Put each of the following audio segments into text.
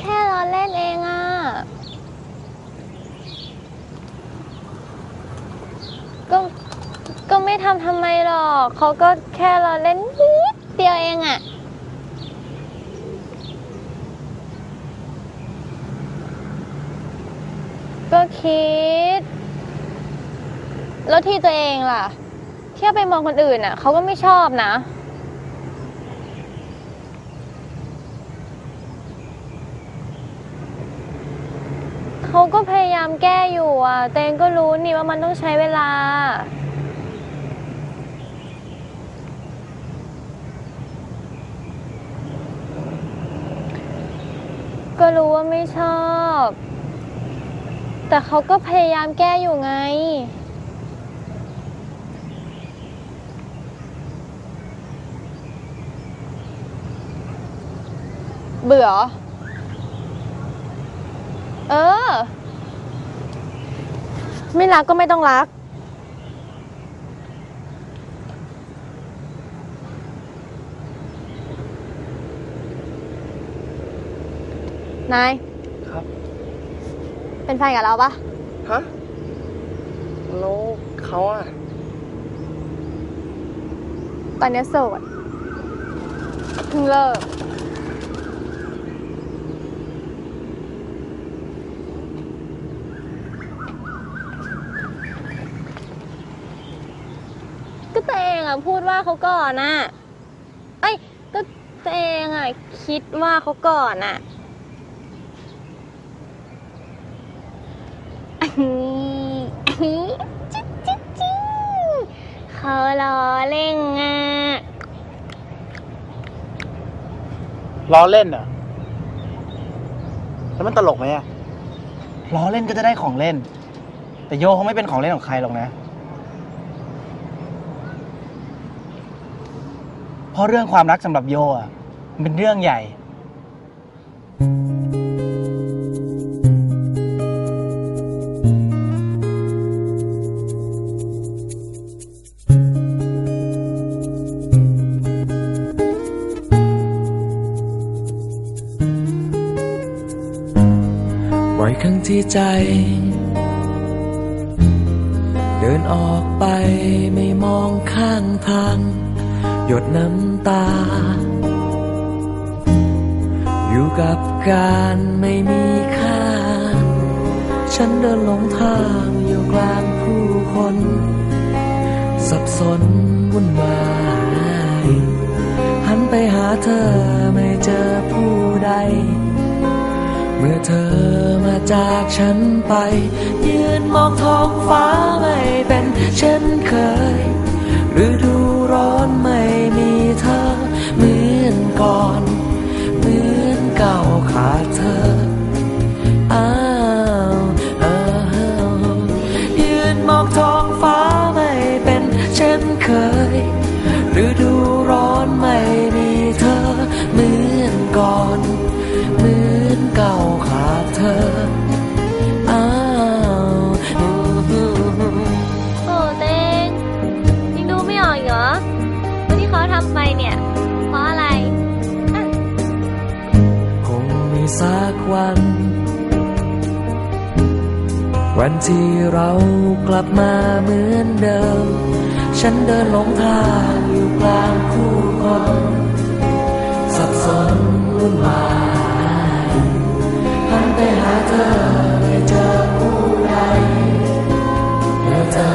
แค่ล้อเล่นเองอะก็ก็ไม่ทำทำไมหรอกเขาก็แค่ล้อเล่นนิดเดียวเองอะก็คิด แล้วที่ตัวเองล่ะ เที่ยวไปมองคนอื่นอะเขาก็ไม่ชอบนะ เขาก็พยายามแก้อยู่อะแตงก็รู้นี่ว่ามันต้องใช้เวลา ก็รู้ว่าไม่ชอบ แต่เขาก็พยายามแก้อยู่ไงเบื่อ เหรอเออ ไม่รักก็ไม่ต้องรัก นาย ครับ เป็นแฟนกับเราปะฮะแล้วเขาอะตอนนี้โสดเพิ่งเลิกก็ตัวเองอะ พูดว่าเขาก่อนน่ะ เอ้ย ก็ตัวเองอะ คิดว่าเขาก่อนน่ะอื้อหือจิ๊ดจิ๊ดจิ๊ดเขาล้อเล่นอะล้อเล่นเหรอแล้วมันตลกไหมอะล้อเล่นก็จะได้ของเล่น แต่โยเขาไม่เป็นของเล่นของใครหรอกนะ เพ ราะเรื่องความรักสำหรับโยอะมันเป็นเรื่องใหญ่ ไว้ข้างที่ใจ เดินออกไปไม่มองข้างทาง หยดน้ำตา อยู่กับการไม่มีค่า ฉันเดินหลงทางอยู่กลางผู้คน สับสนวุ่นวายหันไปหาเธอไม่เจอผู้ใด เมื่อเธอมาจากฉันไป ยืนมองท้องฟ้าไม่เป็นเช่นเคย ฤดูร้อนไม่มีเธอเหมือนก่อน วันที่เรากลับมาเหมือนเดิม ฉันเดินหลงทางอยู่กลางคู่คนสับสนวุ่นวายหันไปหาเธอไม่เจอผู้ใดเมื่อเธอ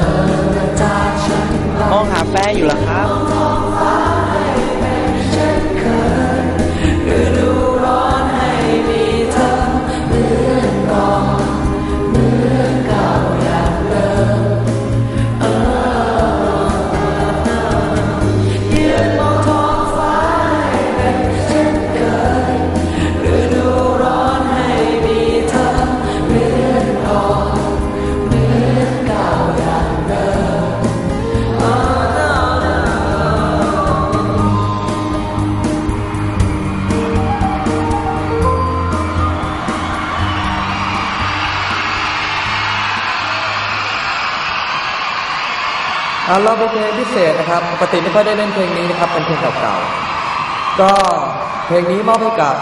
จากฉันห้องหาแฟนอยู่เหร เราเป็นเพลงพิเศษนะครับ ปกติไม่ค่อยได้เล่นเพลงนี้นะครับ เป็นเพลงเก่าๆ ก็เพลงนี้มอบให้กับ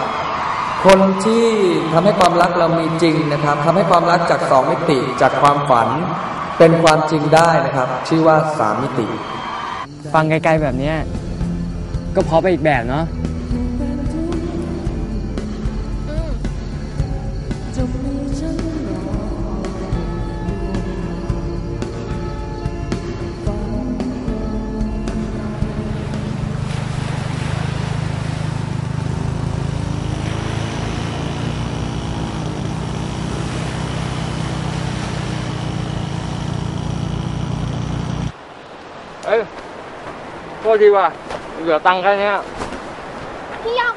คนที่ทำให้ความรักเรามีจริงนะครับทำให้ความรักจากสองมิติจากความฝันเป็นความจริงได้นะครับ ชื่อว่าสามมิติ ฟังไกลๆแบบนี้ก็เพราะไปอีกแบบเนาะ ษทีว่ะเหลือตังค์แค่เนี้ยพี่หยก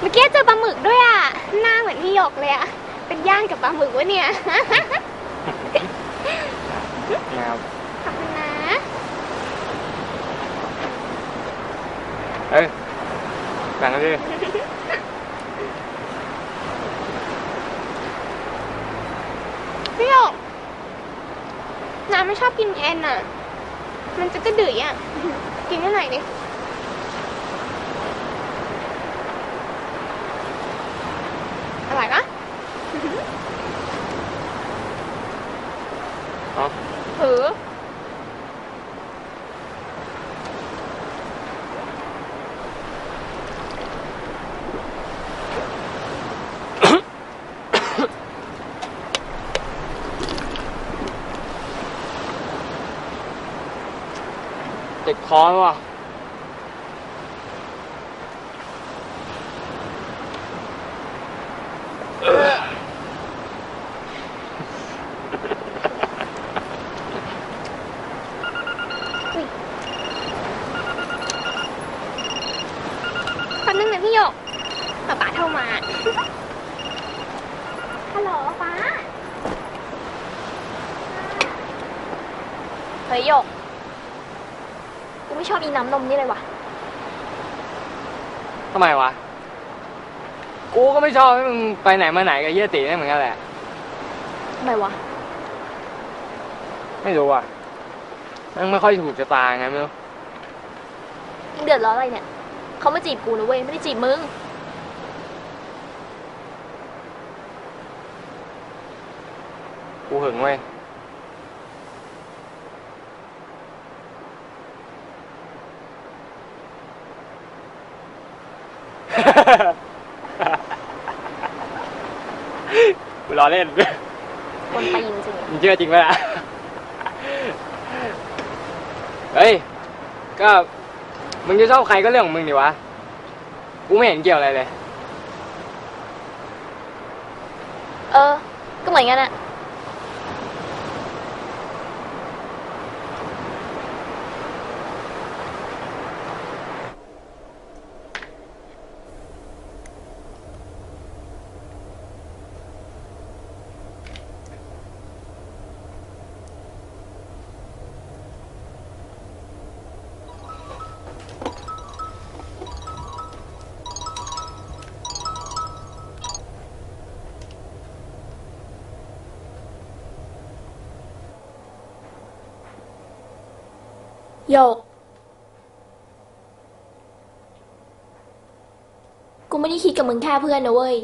เมื่อกี้เจอปลาหมึกด้วยอะ หน้าเหมือนพี่หยกเลยอะ เป็นย่างกับปลาหมึกวะเนี่ย นะครับขอบคุณนะ เอ้ยแบ่งกันดิพี่หยกน้ำไม่ชอบกินเอ็นอะ มันจะกระดือยอะ กินได้หน่อยดิ อร่อยปะ เอา หือ ขอว่ะ แป๊บนึงนะพี่หยกป๊าป๊าโทรมา ฮัลโหลป๊าเฮ้ยหยก กูไม่ช อบอีน้ำนมนี่เลยว่ะ ทำไมวะ กูก็ไม่ชอบให้มึงไปไหนมาไหนกับเฮียตีนี่เหมือนกันแหละ ทำไมวะ ไม่รู้อะมันไม่ค่อยถูกชะตาไงไม่รู้ มึงเดือดร้อนอะไรเนี่ย เขามาจีบกูนะเว้ย ไม่ได้จีบมึง กูหึงเว้ย กูล้อเล่นคนตีนจริงมึงเชื่อจริงไหมล่ะ เฮ้ย ก็มึงจะชอบใครก็เรื่องของมึงดิวะ กูไม่เห็นเกี่ยวอะไรเลย เออ ก็เหมือนกันอะ ยก กูไม่ได้คิดกับมึงแค่เพื่อนนะเว้ย